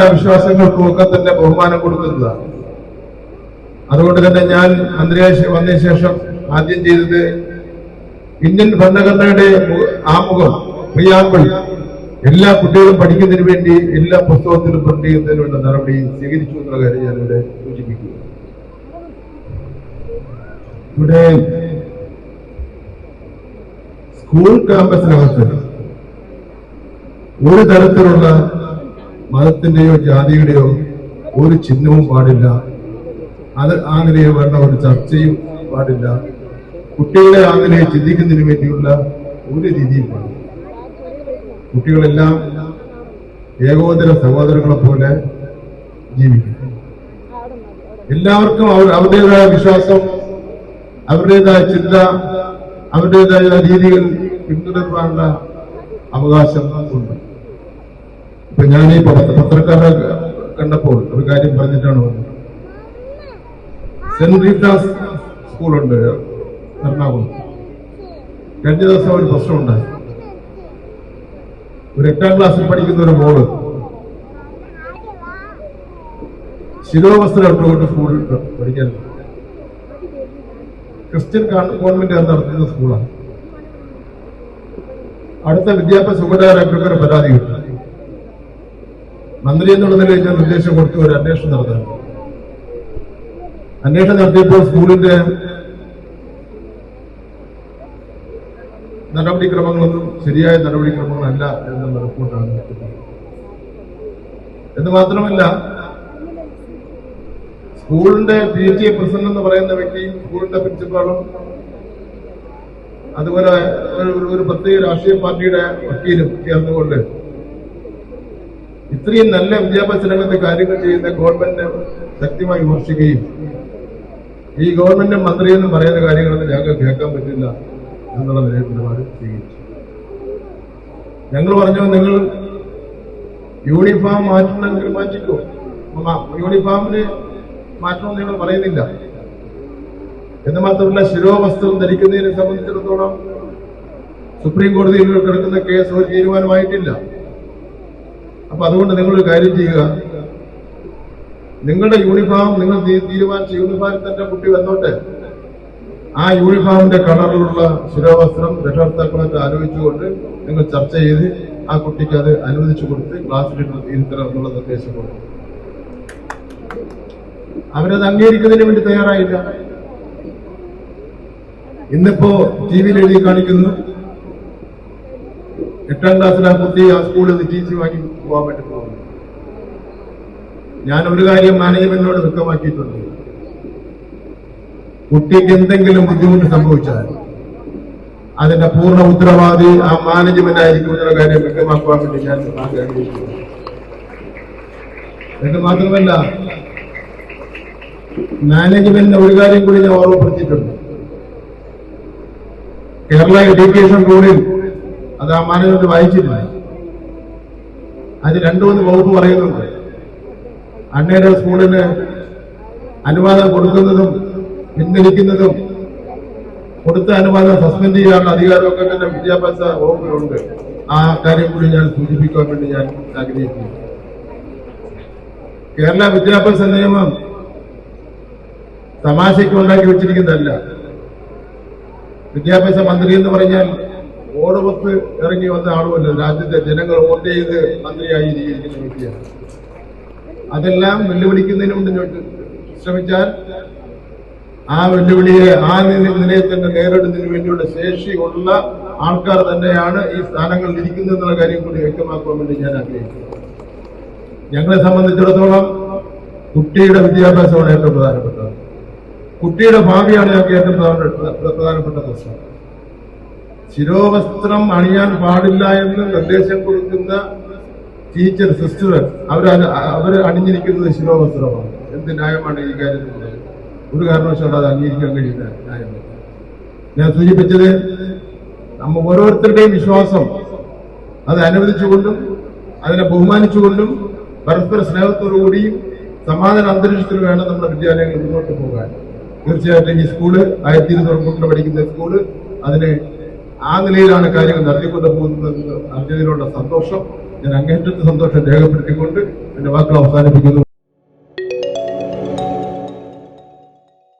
വിശ്വാസങ്ങൾക്കും ഒക്കെ തന്നെ ബഹുമാനം കൊടുക്കുന്നതാണ് അതുകൊണ്ട് തന്നെ ഞാൻ അന്തരീക്ഷ വന്നതിന് ശേഷം ആദ്യം ചെയ്തത് ഇന്ത്യൻ ഭരണഘടനയുടെ ആമുഖം പ്രിയാമ്പിൾ. എല്ലാ കുട്ടികളും പഠിക്കുന്നതിന് വേണ്ടി എല്ലാ പുസ്തകത്തിലും പ്രിന്റ് ചെയ്യുന്നതിന് വേണ്ട നടപടി സ്വീകരിച്ചു എന്നുള്ള കാര്യം ഞാനിവിടെ സൂചിപ്പിക്കുക ഇവിടെ സ്കൂൾ ക്യാമ്പസിനകത്ത് ഒരു തരത്തിലുള്ള മതത്തിന്റെയോ ജാതിയുടെയോ ഒരു ചിഹ്നവും പാടില്ല. അത് ആ നിലയിൽ ഒരു ചർച്ചയും പാടില്ല. കുട്ടികളെ ആ ചിന്തിക്കുന്നതിന് വേണ്ടിയുള്ള ഒരു രീതിയും പാടില്ല. കുട്ടികളെല്ലാം ഏകോദര സഹോദരങ്ങളെ പോലെ ജീവിക്കും. എല്ലാവർക്കും അവർ അവരുടേതായ വിശ്വാസം അവരുടേതായ ചിന്ത അവരുടേതായ രീതികൾ പിന്തുടരുവാനുള്ള അവകാശം ഉണ്ട്. ഇപ്പൊ ഞാൻ ഈ പത്ര- പത്രക്കാരെ കണ്ടപ്പോൾ ഒരു കാര്യം പറഞ്ഞിട്ടാണ് വന്നത്. സെന്റ് റീറ്റാസ് സ്കൂളുണ്ട് എറണാകുളം. കഴിഞ്ഞ ദിവസം ഒരു പ്രശ്നമുണ്ടായി ഒരു എട്ടാം ക്ലാസ്സിൽ പഠിക്കുന്ന ഒരു മോൾ ശിരോവസ്ത്രം ഇട്ടുകൊണ്ട് സ്കൂളിൽ പഠിക്കാൻ ക്രിസ്ത്യൻ ഗവൺമെന്റ് നടത്തുന്ന സ്കൂളാണ്. അടുത്ത വിദ്യാഭ്യാസ ഉപഡയറക്ടർക്ക് ഒരു പരാതി കിട്ടി മന്ത്രി എന്നുള്ള നിലയിൽ ഞാൻ നിർദ്ദേശം കൊടുത്തു ഒരു അന്വേഷണം നടത്താൻ അന്വേഷണം നടത്തിയപ്പോൾ സ്കൂളിന്റെ നടപടിക്രമങ്ങളൊന്നും ശരിയായ നടപടിക്രമങ്ങളല്ല എന്നുള്ള റിപ്പോർട്ടാണ്. എന്ന് മാത്രമല്ല സ്കൂളിന്റെ പി ടി എ പ്രസിഡന്റ് എന്ന് പറയുന്ന വ്യക്തി സ്കൂളിന്റെ പ്രിൻസിപ്പാളും അതുപോലെ ഒരു പ്രത്യേക രാഷ്ട്രീയ പാർട്ടിയുടെ വക്കീലും ചേർന്നുകൊണ്ട് ഇത്രയും നല്ല വിദ്യാഭ്യാസ രംഗത്തെ കാര്യങ്ങൾ ചെയ്യുന്ന ഗവൺമെന്റിനെ ശക്തിമായി വിമർശിക്കുകയും ഈ ഗവൺമെന്റ് മന്ത്രി എന്ന് പറയുന്ന കാര്യങ്ങളൊന്നും ഞങ്ങൾക്ക് കേൾക്കാൻ പറ്റില്ല എന്നുള്ള നിലയിൽ നിലപാട് സ്വീകരിച്ചു ഞങ്ങൾ പറഞ്ഞു നിങ്ങൾ യൂണിഫോം മാറ്റണമെങ്കിൽ മാറ്റിക്കോ യൂണിഫോമിന് മാറ്റണമെന്ന് ഞങ്ങൾ പറയുന്നില്ല. എന്ന് മാത്രമല്ല ശിരോവസ്ത്രം ധരിക്കുന്നതിനെ സംബന്ധിച്ചിടത്തോളം സുപ്രീം കോടതിയിൽ കിടക്കുന്ന കേസ് ഒരു തീരുമാനമായിട്ടില്ല. അപ്പൊ അതുകൊണ്ട് നിങ്ങൾ ഒരു കാര്യം ചെയ്യുക. നിങ്ങളുടെ യൂണിഫോം നിങ്ങൾ തീരുമാനിച്ച യൂണിഫോമിൽ തന്നെ കുട്ടി വന്നോട്ടെ. ആ യൂണിഫോമിന്റെ കളറിലുള്ള ശിരോവസ്ത്രം രക്ഷകർത്താക്കളൊക്കെ ആലോചിച്ചുകൊണ്ട് നിങ്ങൾ ചർച്ച ചെയ്ത് ആ കുട്ടിക്ക് അത് അനുവദിച്ചു കൊടുത്ത് ക്ലാസ് ഇരുത്തണം എന്നുള്ള നിർദ്ദേശം കൊടുക്കും. അവരത് അംഗീകരിക്കുന്നതിന് വേണ്ടി തയ്യാറായില്ല. ഇന്നിപ്പോ ടി വിയിൽ എഴുതി കാണിക്കുന്നു. എട്ടാം ക്ലാസ്സിൽ ആ കുട്ടി ആ സ്കൂളിൽ നിന്ന് ടി സി വാങ്ങി പോകാൻ പറ്റുന്നു ഞാൻ ഒരു കാര്യം മാനേജ്മെന്റിനോട് വ്യക്തമാക്കിയിട്ടുണ്ട്. കുട്ടിക്ക് എന്തെങ്കിലും ബുദ്ധിമുട്ട് സംഭവിച്ചാൽ അതിന്റെ പൂർണ ഉത്തരവാദി ആ മാനേജ്മെന്റ് ആയിരിക്കും എന്നുള്ള കാര്യം വ്യക്തമാക്കുവാൻ വേണ്ടി ഞാൻ ആഗ്രഹിക്കുന്നു മാത്രമല്ല മാനേജ്മെന്റിന്റെ ഒരു കാര്യം കൂടി ഞാൻ ഓർമ്മപ്പെടുത്തിയിട്ടുണ്ട്. കേരള എഡ്യൂക്കേഷൻ റൂളിൽ അത് ആ മാനേജ്മെന്റ് വായിച്ചില്ല. അത് രണ്ടു മൂന്ന് വകുപ്പ് പറയുന്നുണ്ട്. അണ്ണയുടെ സ്കൂളിന് അനുവാദം കൊടുക്കുന്നതും പിൻവലിക്കുന്നതും കൊടുത്ത അനുവാദം സസ്പെൻഡ് ചെയ്യാനുള്ള അധികാരമൊക്കെ തന്നെ വിദ്യാഭ്യാസ വകുപ്പിലുണ്ട്. ആ കാര്യം കൂടി ഞാൻ സൂചിപ്പിക്കാൻ വേണ്ടി ഞാൻ ആഗ്രഹിക്കുന്നു. കേരള വിദ്യാഭ്യാസ നിയമം തമാശയ്ക്ക് ഉണ്ടാക്കി വെച്ചിരിക്കുന്നതല്ല. വിദ്യാഭ്യാസ മന്ത്രി എന്ന് പറഞ്ഞാൽ ഓടുപത്ത് ഇറങ്ങി വന്ന ആളുമല്ല. രാജ്യത്തെ ജനങ്ങൾ വോട്ട് ചെയ്ത് മന്ത്രിയായി ഇരിക്കുന്ന വ്യക്തിയാണ്. അതെല്ലാം വെല്ലുവിളിക്കുന്നതിന് മുമ്പ് ശ്രമിച്ചാൽ ആ വെല്ലുവിളിയെ ആ നില- നിലയിൽ തന്നെ നേരിടുന്നതിന് വേണ്ടിയുള്ള ശേഷിയുള്ള ആൾക്കാർ തന്നെയാണ് ഈ സ്ഥാനങ്ങളിൽ ഇരിക്കുന്നത് എന്നുള്ള കാര്യം കൂടി വ്യക്തമാക്കാൻ വേണ്ടി ഞാൻ ആഗ്രഹിക്കുന്നു. ഞങ്ങളെ സംബന്ധിച്ചിടത്തോളം കുട്ടിയുടെ വിദ്യാഭ്യാസമാണ് ഏറ്റവും പ്രധാനപ്പെട്ടത്. കുട്ടിയുടെ ഭാവിയാണ് ഞങ്ങൾക്ക് ഏറ്റവും പ്രധാന- പ്രധാനപ്പെട്ട പ്രശ്നം. ശിരോവസ്ത്രം അണിയാൻ പാടില്ല എന്ന് നിർദ്ദേശം കൊടുക്കുന്ന ടീച്ചർ സിസ്റ്റർ അവർ അവർ അണിഞ്ഞിരിക്കുന്നത് ശിരോവസ്ത്രമാണ്. എന്ത് ന്യായമാണ് ഈ കാര്യത്തിൽ ഒരു കാരണവശാലും അത് അംഗീകരിക്കാൻ കഴിയുന്ന ന്യായമല്ല ഞാൻ സൂചിപ്പിച്ചത് നമ്മ ഓരോരുത്തരുടെയും വിശ്വാസം അത് അനുവദിച്ചുകൊണ്ടും അതിനെ ബഹുമാനിച്ചുകൊണ്ടും പരസ്പര സ്നേഹത്തോടുകൂടിയും സമാധാന അന്തരീക്ഷത്തിൽ വേണം നമ്മുടെ വിദ്യാലയങ്ങൾ മുന്നോട്ട് പോകാൻ. തീർച്ചയായിട്ടും ഈ സ്കൂൾ ആയിരത്തി ഇരുന്നൂറ് കുട്ടികൾ പഠിക്കുന്ന സ്കൂൾ അതിന് ആ നിലയിലാണ് കാര്യങ്ങൾ നടത്തിക്കൊണ്ട് പോകുന്നത് അറിഞ്ഞതിലുള്ള സന്തോഷം ഞാൻ അങ്ങേറ്റത്തെ സന്തോഷം രേഖപ്പെടുത്തിക്കൊണ്ട് എന്റെ വാക്കുകൾ അവസാനിപ്പിക്കുന്നു.